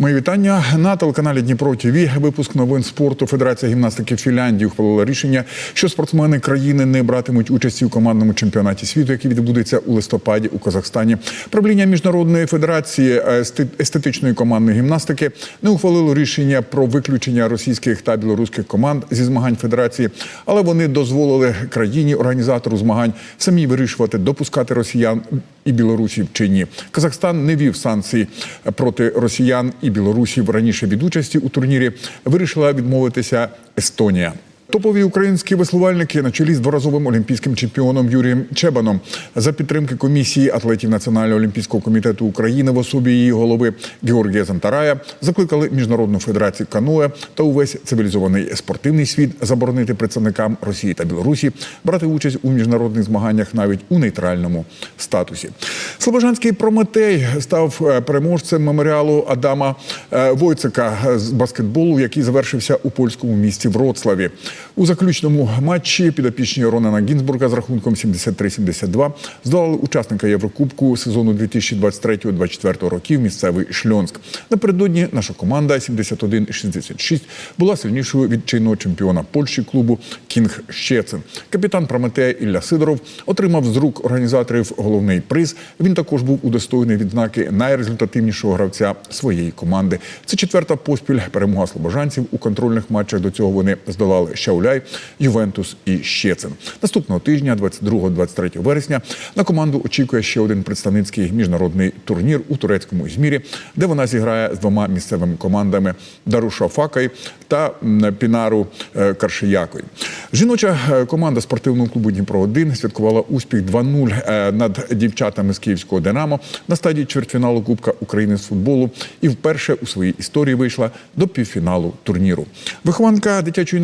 Мої вітання на телеканалі Дніпро ТВ. Випуск новин спорту. Федерація гімнастики Фінляндії ухвалила рішення, що спортсмени країни не братимуть участі у командному чемпіонаті світу, який відбудеться у листопаді у Казахстані. Правління міжнародної федерації есте- естетичної командної гімнастики не ухвалило рішення про виключення російських та білоруських команд зі змагань федерації, але вони дозволили країні організатору змагань самі вирішувати, допускати росіян і білорусів чи ні. Казахстан не вів санкції проти росіян і білорусів раніше від участі у турнірі. Вирішила відмовитися Естонія. Топові українські веслувальники на чолі з дворазовим олімпійським чемпіоном Юрієм Чебаном за підтримки комісії атлетів Національного олімпійського комітету України в особі її голови Георгія Зантарая закликали міжнародну федерацію каноe та увесь цивілізований спортивний світ заборонити представникам Росії та Білорусі брати участь у міжнародних змаганнях навіть у нейтральному статусі. Слобожанський Прометей став е, переможцем меморіалу Адама е, Войцека з баскетболу, який завершився у польському місті Вроцлаві. У заключному матчі підопічні Ронана Гінзбурга з рахунком 73-72 здолали учасника Єврокубку сезону 2023-2024 років місцевий Шльонськ. Напередодні наша команда 71-66 була сильнішою від чинного чемпіона Польщі клубу Кінг Щецин. Капітан Прометея Ілля Сидоров отримав з рук організаторів головний приз. Він також був удостоєний відзнаки найрезультативнішого гравця своєї команди. Це четверта поспіль перемога слобожанців у контрольних матчах. До цього вони здолали Шауляй, Ювентус і Щецин. Наступного тижня, 22-23 вересня, на команду очікує ще один представницький міжнародний турнір у турецькому Ізмірі, де вона зіграє з двома місцевими командами Даруша Факай та Пінару е, Каршиякою. Жіноча е, команда спортивного клубу Дніпро 1 святкувала успіх 2-0 е, над дівчатами з київського Динамо на стадії чвертьфіналу Кубка України з футболу і вперше у своїй історії вийшла до півфіналу турніру. Вихованка дитячої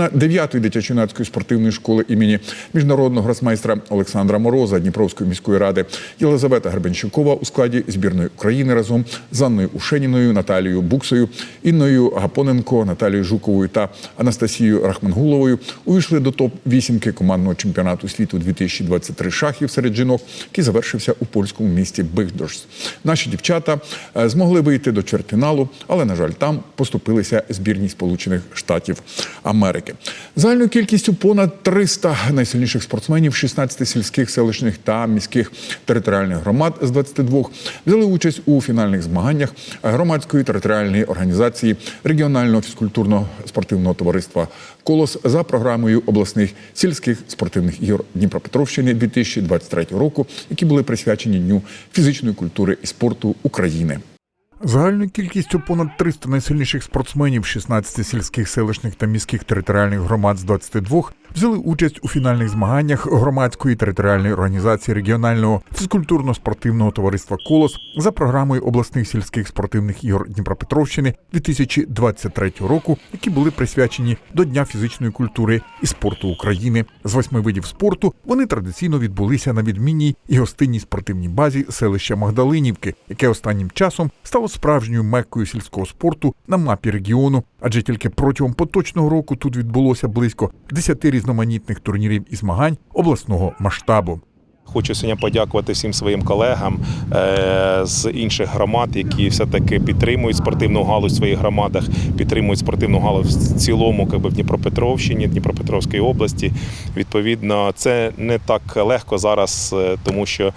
9-ї дитячо-юнацької спортивної школи імені міжнародного гросмайстра Олександра Мороза Дніпровської міської ради Єлизавета Гребенщикова у складі збірної України разом з Анною Ушеніною, Наталією Буксою, Інною Гапоненко, Наталією Жуковою та Анастасією Рахмангуловою увійшли до топ вісімки командного чемпіонату світу 2023 шахів серед жінок, який завершився у польському місті Бигдорс. Наші дівчата е, змогли вийти до чвертьфіналу, але на жаль, там поступилися збірні Сполучених Штатів Америки. Загальною кількістю понад 300 найсильніших спортсменів 16 сільських, селищних та міських територіальних громад з 22 взяли участь у фінальних змаганнях громадської територіальної організації регіонального фізкультурного спортивного товариства Колос за програмою обласних сільських спортивних ігор Дніпропетровщини 2023 року, які були присвячені Дню фізичної культури і спорту України. Загальною кількістю понад 300 найсильніших спортсменів 16 сільських, селищних та міських територіальних громад з 22 взяли участь у фінальних змаганнях громадської територіальної організації регіонального фізкультурно-спортивного товариства Колос за програмою обласних сільських спортивних ігор Дніпропетровщини 2023 року, які були присвячені до Дня фізичної культури і спорту України. З восьми видів спорту вони традиційно відбулися на відмінній і гостинній спортивній базі селища Магдалинівки, яке останнім часом стало справжньою меккою сільського спорту на мапі регіону, адже тільки протягом поточного року тут відбулося близько 10 різноманітних турнірів і змагань обласного масштабу. Хочу сьогодні подякувати всім своїм колегам е, з інших громад, які все-таки підтримують спортивну галузь в своїх громадах, підтримують спортивну галузь в цілому, якби в Дніпропетровщині, Дніпропетровській області. Відповідно, це не так легко зараз, е, тому що е,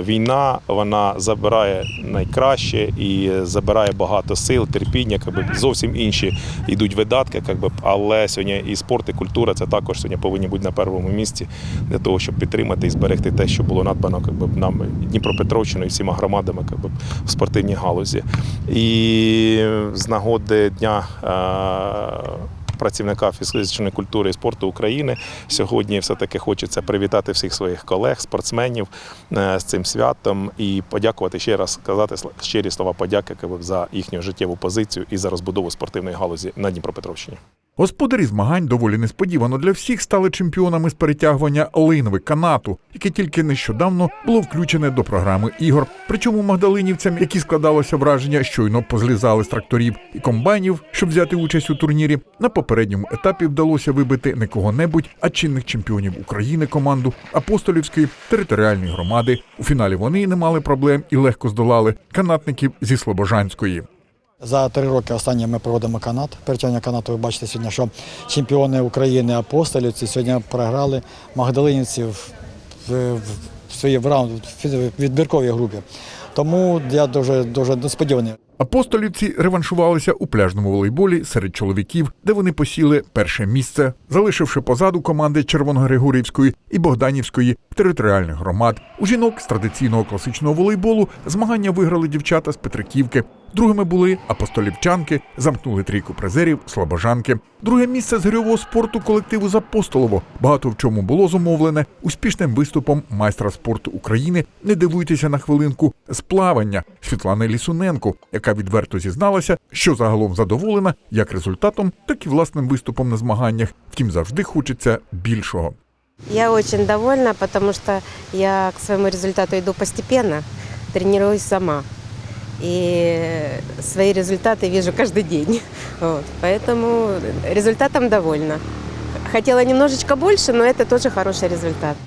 війна вона забирає найкраще і забирає багато сил, терпіння, якби зовсім інші йдуть видатки, якби, але сьогодні і спорт, і культура це також сьогодні повинні бути на першому місці для того, щоб підтримати і зберегти те, що було надбано якби, нам Дніпропетровщиною і всіма громадами якби, в спортивній галузі. І з нагоди дня. е, Працівника фізичної культури і спорту України сьогодні все таки хочеться привітати всіх своїх колег, спортсменів е, з цим святом і подякувати ще раз сказати щирі слова подяки за їхню життєву позицію і за розбудову спортивної галузі на Дніпропетровщині. Господарі змагань доволі несподівано для всіх стали чемпіонами з перетягування линви канату, яке тільки нещодавно було включене до програми ігор. Причому магдалинівцям, які складалося враження, щойно позлізали з тракторів і комбайнів, щоб взяти участь у турнірі, на попередньому етапі вдалося вибити не кого-небудь, а чинних чемпіонів України команду апостолівської територіальної громади. У фіналі вони не мали проблем і легко здолали канатників зі Слобожанської. За три роки останні ми проводимо канат. Перетягнення канату ви бачите сьогодні, що чемпіони України апостолівці сьогодні програли Магдалинівці в, в, в своїй в раунд в відбірковій групі. Тому я дуже дуже несподіваний. Апостолівці реваншувалися у пляжному волейболі серед чоловіків, де вони посіли перше місце, залишивши позаду команди Червоногригорівської і Богданівської територіальних громад. У жінок з традиційного класичного волейболу змагання виграли дівчата з Петриківки. Другими були апостолівчанки, замкнули трійку призерів слобожанки. Друге місце з гирьового спорту колективу з Апостолово багато в чому було зумовлене успішним виступом майстра спорту України. Не дивуйтеся на хвилинку з плавання Світлани Лісуненко, яка відверто зізналася, що загалом задоволена як результатом, так і власним виступом на змаганнях. Втім, завжди хочеться більшого. Я очень довольна, потому что я к своему результату иду постепенно, тренируюсь сама. И свои результаты вижу каждый день. Вот. Поэтому результатом довольна. Хотела немножечко больше, но это тоже хороший результат.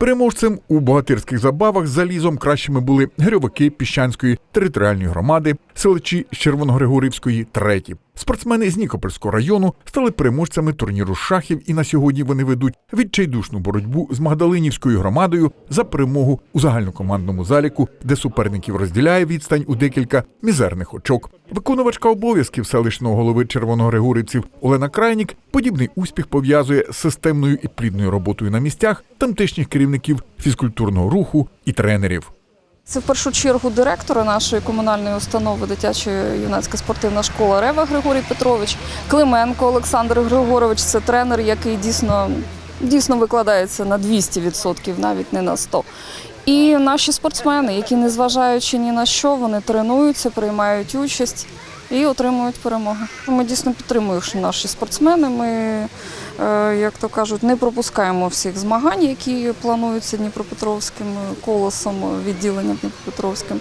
Переможцем у богатирських забавах залізом кращими були гирьовики Піщанської територіальної громади, селичі Червоногригорівської треті. Спортсмени з Нікопольського району стали переможцями турніру шахів, і на сьогодні вони ведуть відчайдушну боротьбу з Магдалинівською громадою за перемогу у загальнокомандному заліку, де суперників розділяє відстань у декілька мізерних очок. Виконувачка обов'язків селищного голови Червоногригорівців Олена Крайнік подібний успіх пов'язує з системною і плідною роботою на місцях тамтешніх керівників фізкультурного руху і тренерів. Це в першу чергу директора нашої комунальної установи дитяча юнацька спортивна школа Рева Григорій Петрович, Клименко Олександр Григорович. Це тренер, який дійсно, дійсно викладається на 200%, навіть не на 100%. І наші спортсмени, які, незважаючи ні на що, вони тренуються, приймають участь і отримують перемоги. Ми дійсно підтримуємо наші спортсмени. Ми, як то кажуть, не пропускаємо всіх змагань, які плануються Дніпропетровським колосом, відділенням Дніпропетровським.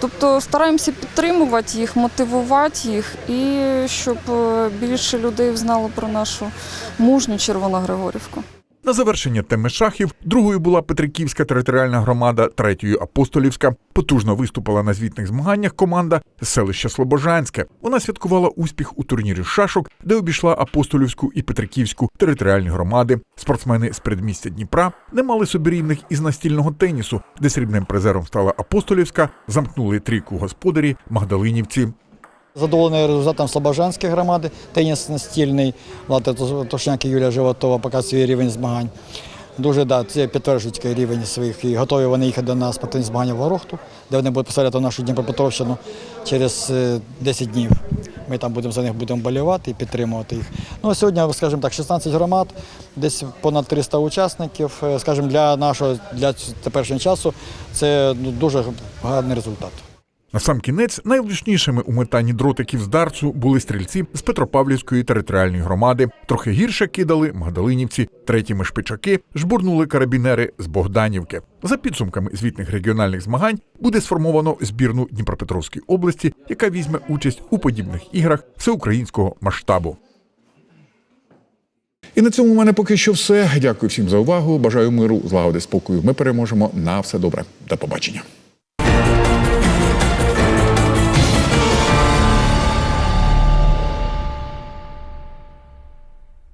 Тобто стараємося підтримувати їх, мотивувати їх, і щоб е, більше людей знало про нашу мужню Червоногригорівку. На завершення теми шахів другою була Петриківська територіальна громада, третьою Апостолівська. Потужно виступила на звітних змаганнях команда з селища Слобожанське. Вона святкувала успіх у турнірі шашок, де обійшла Апостолівську і Петриківську територіальні громади. Спортсмени з передмістя Дніпра не мали собі рівних із настільного тенісу, де срібним призером стала Апостолівська, замкнули трійку господарі Магдалинівці. Задоволений результатом Слобожанської громади, теніс настільний, Влада Тошняк і Юлія Животова показує свій рівень змагань. Дуже да, це підтверджують рівень своїх і готові вони їхати на спортивні змагання в Горохту, де вони будуть представляти нашу Дніпропетровщину через е, 10 днів. Ми там будемо за них будемо болівати і підтримувати їх. Ну, сьогодні, скажімо так, 16 громад, десь понад 300 учасників. Е, Скажімо, для нашого для теперішнього часу це ну, дуже гарний результат. На сам кінець найвлучнішими у метанні дротиків з дарцу були стрільці з Петропавлівської територіальної громади. Трохи гірше кидали магдалинівці, третіми шпичаки жбурнули карабінери з Богданівки. За підсумками звітних регіональних змагань буде сформовано збірну Дніпропетровської області, яка візьме участь у подібних іграх всеукраїнського масштабу. І на цьому у мене поки що все. Дякую всім за увагу. Бажаю миру, злагоди, спокою. Ми переможемо на все добре. До побачення.